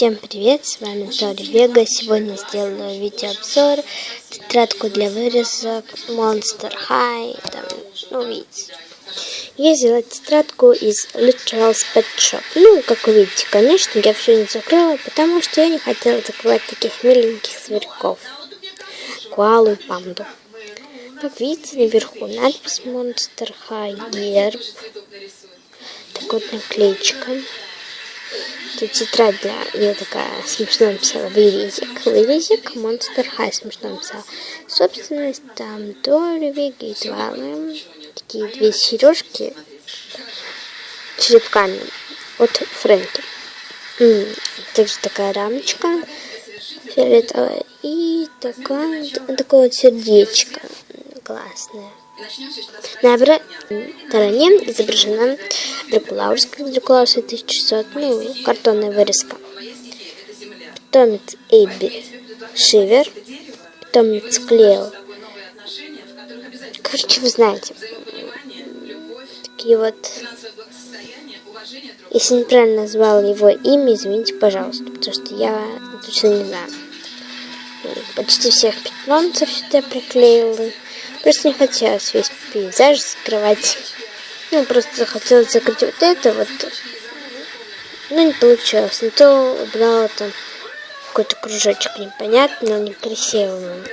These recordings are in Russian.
Всем привет, с вами Тори Вега. Сегодня сделаю видеообзор, тетрадку для вырезок Monster High, там, ну, видите. Я взяла тетрадку из Literal Pet Shop. Ну, как вы видите, конечно, я все не закрыла, потому что я не хотела закрывать таких миленьких зверьков. Куалу и панду. Как видите, наверху надпись Monster High герб. Так вот наклеечка. Тут тетрадь для... Я такая смешно написала вырезик. Вырезик Monster High смешно написала. Собственность там Дорви, Гейтвалы. Такие две сережки черепками от Фрэнки. Также такая рамочка фиолетовая. И такая, такое вот сердечко классное. На стороне изображена Дракулаурская, Дракулаурс 1600, ну, картонная вырезка. Питомец Эйби Шивер, питомец Клео. Короче, вы знаете, такие вот... Если неправильно назвал его имя, извините, пожалуйста, потому что я точно не знаю. Почти всех питомцев сюда приклеила. Просто не хотелось весь пейзаж закрывать. Ну, просто захотелось закрыть вот это вот. Ну, не получилось. Не то убрала там какой-то кружочек непонятный, некрасивый.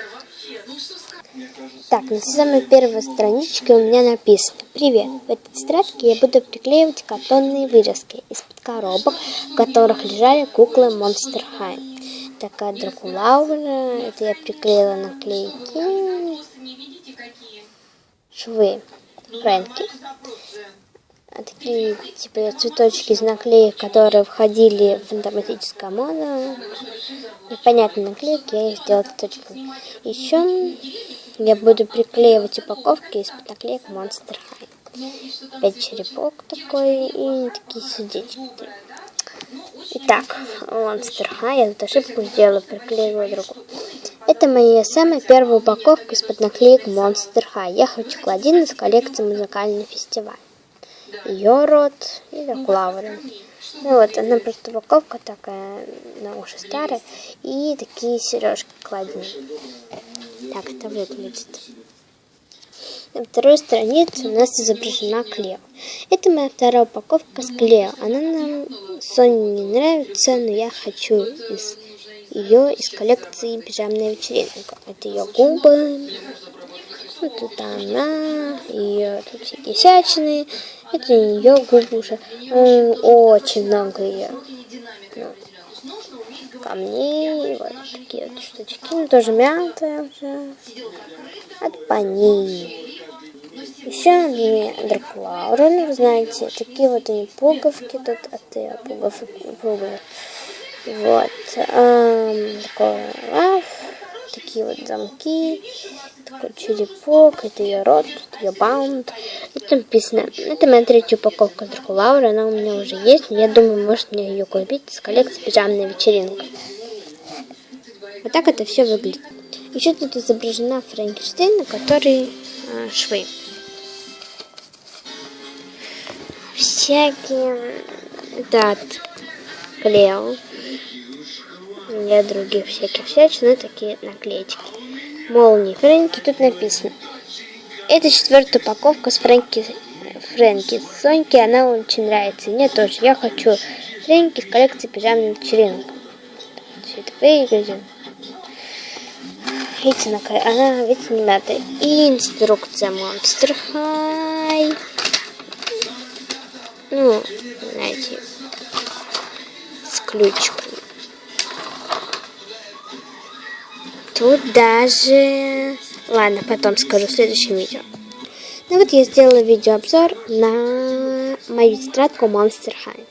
Так, на самой первой страничке у меня написано «Привет! В этой тетрадке я буду приклеивать картонные вырезки из-под коробок, в которых лежали куклы Monster High». Такая Дракулаура, это я приклеила наклейки швы Фрэнки. А такие типа цветочки из наклеек, которые входили в фантоматическое моно. Непонятные наклейки, я их сделала цветочками. Еще я буду приклеивать упаковки из-под наклеек Monster High. Опять черепок такой и такие сердечки. Итак, Monster High, я тут ошибку сделала, приклеиваю другую. Это моя самая первая упаковка из-под наклеек Monster High. Я хочу кладин из коллекции музыкальный фестиваль. Ее и Дракулавры. Ну вот, она просто упаковка такая, на уши старая. И такие сережки кладины. Так это выглядит. На второй странице у нас изображена Клео. Это моя вторая упаковка с Клео. Она нам Соне не нравится, но я хочу из ее из коллекции «Пижамная вечеринка». Это ее губы, вот тут она, ее тут всякие всячины. Это ее губы уже очень много ее ну, камней, вот такие вот штучки, ну тоже мятая уже, от пани. Еще мне Дракулаура, вы знаете, такие вот они пуговки тут от ее пуговок, пуговок. Вот. Эм, такой лав, такие вот замки, такой черепок, это ее рот, это ее баунд. Это написано. Это моя третья упаковка с Дракулаура, она у меня уже есть, я думаю, может мне ее купить с коллекции пижамная вечеринка. Вот так это все выглядит. Еще тут изображена Франкенштейн, на которой э, швы. Всякие... Да, Клео для других всяких всячин, такие наклеечки. Молнии Фрэнки тут написано. Это четвертая упаковка с Фрэнки, Фрэнки с Соньки, она очень нравится. мне тоже. Я хочу Фрэнки с коллекции пижамной вечеринка. Все это выглядит. Видите, она, видите, не надо. И инструкция Monster High. Ну, знаете, ключиком. Тут даже... Ладно, потом скажу в следующем видео. Ну вот я сделала видеообзор на мою тетрадку Monster High.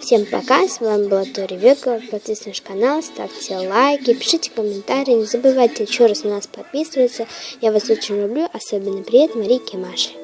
Всем пока, с вами была Тори Вега. Подписывайтесь на наш канал, ставьте лайки, пишите комментарии. Не забывайте еще раз на нас подписываться. Я вас очень люблю, особенно привет Марике и Маше.